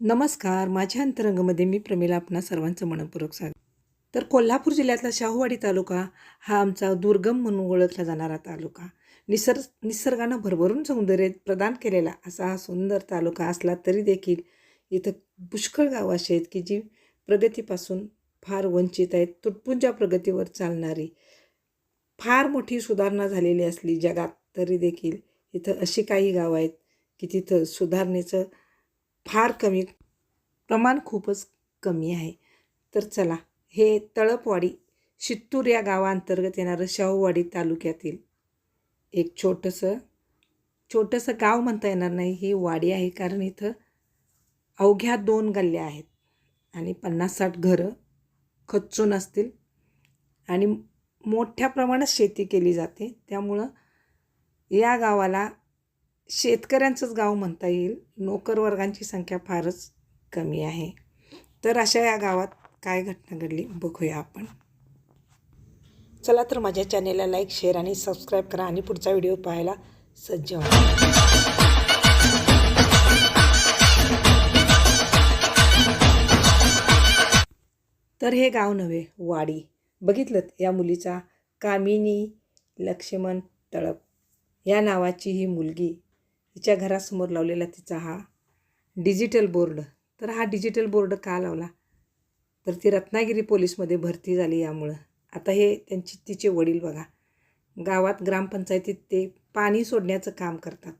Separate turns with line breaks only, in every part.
नमस्कार माझ्या अंतरंगमध्ये मी प्रमिला आपणा सर्वांचं मनपूर्वक स्वागत. तर कोल्हापूर जिल्ह्यातला शाहूवाडी तालुका हा आमचा दुर्गम म्हणून ओळखला जाणारा तालुका. निसर्ग निसर्गानं भरभरून सौंदर्य प्रदान केलेला असा हा सुंदर तालुका असला तरी देखील इथं पुष्कळ गावं अशी आहेत की जी प्रगतीपासून फार वंचित आहेत. तुटपुंजा प्रगतीवर चालणारी फार मोठी सुधारणा झालेली असली जगात तरी देखील इथं अशी काही गावं आहेत की तिथं सुधारणेचं फार कमी प्रमाण खूपच कमी आहे. तर चला हे तळपवाडी शित्तूर या गावाअंतर्गत येणारं शाहूवाडी तालुक्यातील एक छोटंसं छोटंसं गाव म्हणता येणार नाही ही वाडी आहे. कारण इथं अवघ्या दोन गल्ल्या आहेत आणि पन्नास साठ घरं खच्चून असतील आणि मोठ्या प्रमाणात शेती केली जाते. त्यामुळं या गावाला शेतकऱ्यांचंच गाव म्हणता येईल. नोकरवर्गांची संख्या फारच कमी आहे. तर अशा या गावात काय घटना घडली बघूया आपण. चला तर माझ्या चॅनेलला लाईक शेअर आणि सबस्क्राईब करा आणि पुढचा व्हिडिओ पाहायला सज्ज व्हा. तर हे गाव नव्हे वाडी. बघितलं या मुलीचा कामिनी लक्ष्मण तळप. या नावाची ही मुलगी तिच्या घरासमोर लावलेला तिचा हा डिजिटल बोर्ड. तर हा डिजिटल बोर्ड का लावला? तर ती रत्नागिरी पोलीसमध्ये भरती झाली यामुळं. आता हे त्यांची तिचे वडील बघा. गावात ग्रामपंचायतीत ते पाणी सोडण्याचं काम करतात.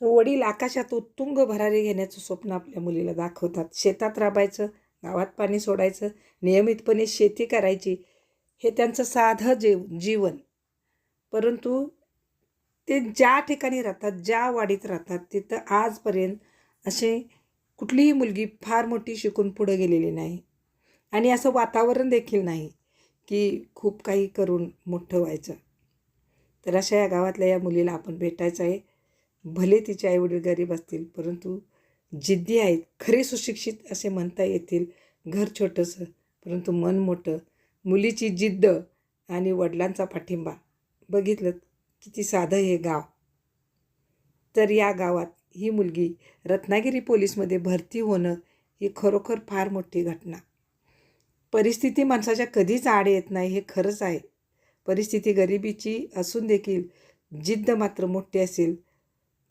तर वडील आकाशात उत्तुंग भरारी घेण्याचं स्वप्न आपल्या मुलीला दाखवतात. शेतात राबायचं गावात पाणी सोडायचं नियमितपणे शेती करायची हे त्यांचं साधं जीव जीवन. परंतु ते ज्या ठिकाणी राहतात ज्या वाडीत राहतात तिथं आजपर्यंत असे कुठलीही मुलगी फार मोठी शिकून पुढं गेलेली नाही. आणि असं वातावरण देखील नाही की खूप काही करून मोठं व्हायचं. तर अशा या गावातल्या या मुलीला आपण भेटायचं आहे. भले तिचे आईवडील गरीब असतील परंतु जिद्दी आहेत खरे सुशिक्षित असे म्हणता येतील घर छोटंसं परंतु मन मोठं मुलीची जिद्द आणि वडिलांचा पाठिंबा. बघितलं किती साधं हे गाव. तर या गावात ही मुलगी रत्नागिरी पोलीसमध्ये भरती होणं ही खरोखर फार मोठी घटना. परिस्थिती माणसाच्या कधीच आड येत नाही हे खरंच आहे. परिस्थिती गरिबीची असून देखील जिद्द मात्र मोठी असेल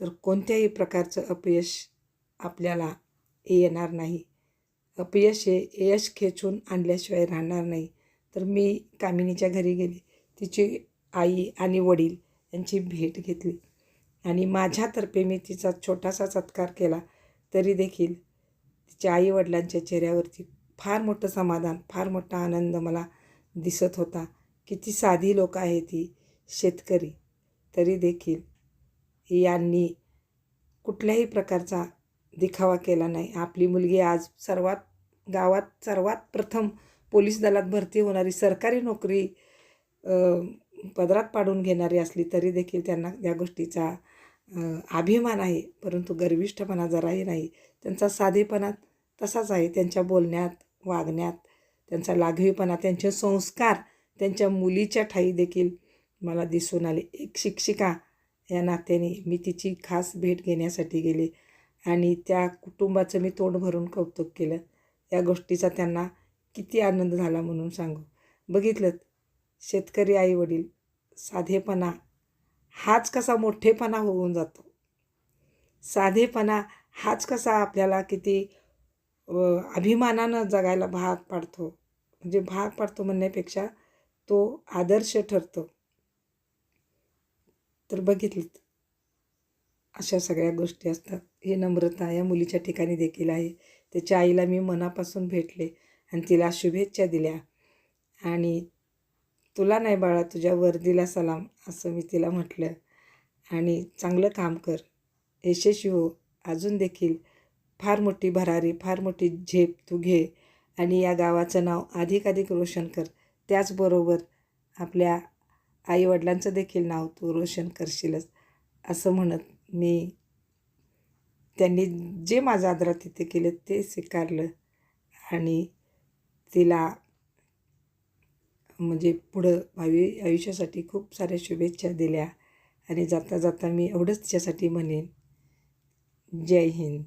तर कोणत्याही प्रकारचं अपयश आपल्याला येणार नाही. अपयश हे यश खेचून आणल्याशिवाय राहणार नाही. तर मी कामिनीच्या घरी गेली. तिची आई आणि वडील त्यांची भेट घेतली. आणि माझ्यातर्फे मी तिचा छोटासा सत्कार केला तरी देखील तिच्या आईवडिलांच्या चेहऱ्यावरती फार मोठं समाधान फार मोठा आनंद मला दिसत होता. किती साधी लोक आहे ती शेतकरी. तरी देखील यांनी कुठल्याही प्रकारचा दिखावा केला नाही. आपली मुलगी आज सर्वात गावात सर्वात प्रथम पोलीस दलात भरती होणारी सरकारी नोकरी पदरात पाडून घेणारी असली तरी देखील त्यांना या गोष्टीचा अभिमान आहे. परंतु गर्विष्ठपणा जराही नाही. त्यांचा साधेपणा तसाच आहे. त्यांच्या बोलण्यात वागण्यात त्यांचा लाघवीपणा त्यांचे संस्कार त्यांच्या मुलीच्या ठाई देखील मला दिसून आले. एक शिक्षिका या नात्याने मी तिची खास भेट घेण्यासाठी गेले आणि त्या कुटुंबाचं मी तोंड भरून कौतुक केलं. या गोष्टीचा त्यांना किती आनंद झाला म्हणून सांगू. बघितलं शेतकरी आईवडील साधेपणा हाच कसा मोठेपणा होऊन जातो. साधेपणा हाच कसा आपल्याला किती अभिमानानं जगायला भाग पाडतो. म्हणजे भाग पाडतो म्हणण्यापेक्षा तो आदर्श ठरतो. तर बघितलं अशा सगळ्या गोष्टी असतात. हे नम्रता या मुलीच्या ठिकाणी देखील आहे. त्याच्या आईला मी मनापासून भेटले आणि तिला शुभेच्छा दिल्या. आणि तुला नाही बाळा तुझ्या वर्दीला सलाम असं मी तिला म्हटलं. आणि चांगलं काम कर. यशस्वी हो. अजून देखील फार मोठी भरारी फार मोठी झेप तू घे आणि या गावाचं नाव अधिकाधिक रोशन कर. त्याचबरोबर आपल्या आईवडिलांचं देखील नाव तू रोशन करशीलच असं म्हणत मी त्यांनी जे माझं आदरात तिथे केलं ते स्वीकारलं. आणि तिला म्हणजे पुढं भावी आयुष्यासाठी खूप साऱ्या शुभेच्छा दिल्या. आणि जाता जाता मी एवढंच तिच्यासाठी म्हणेन. जय हिंद.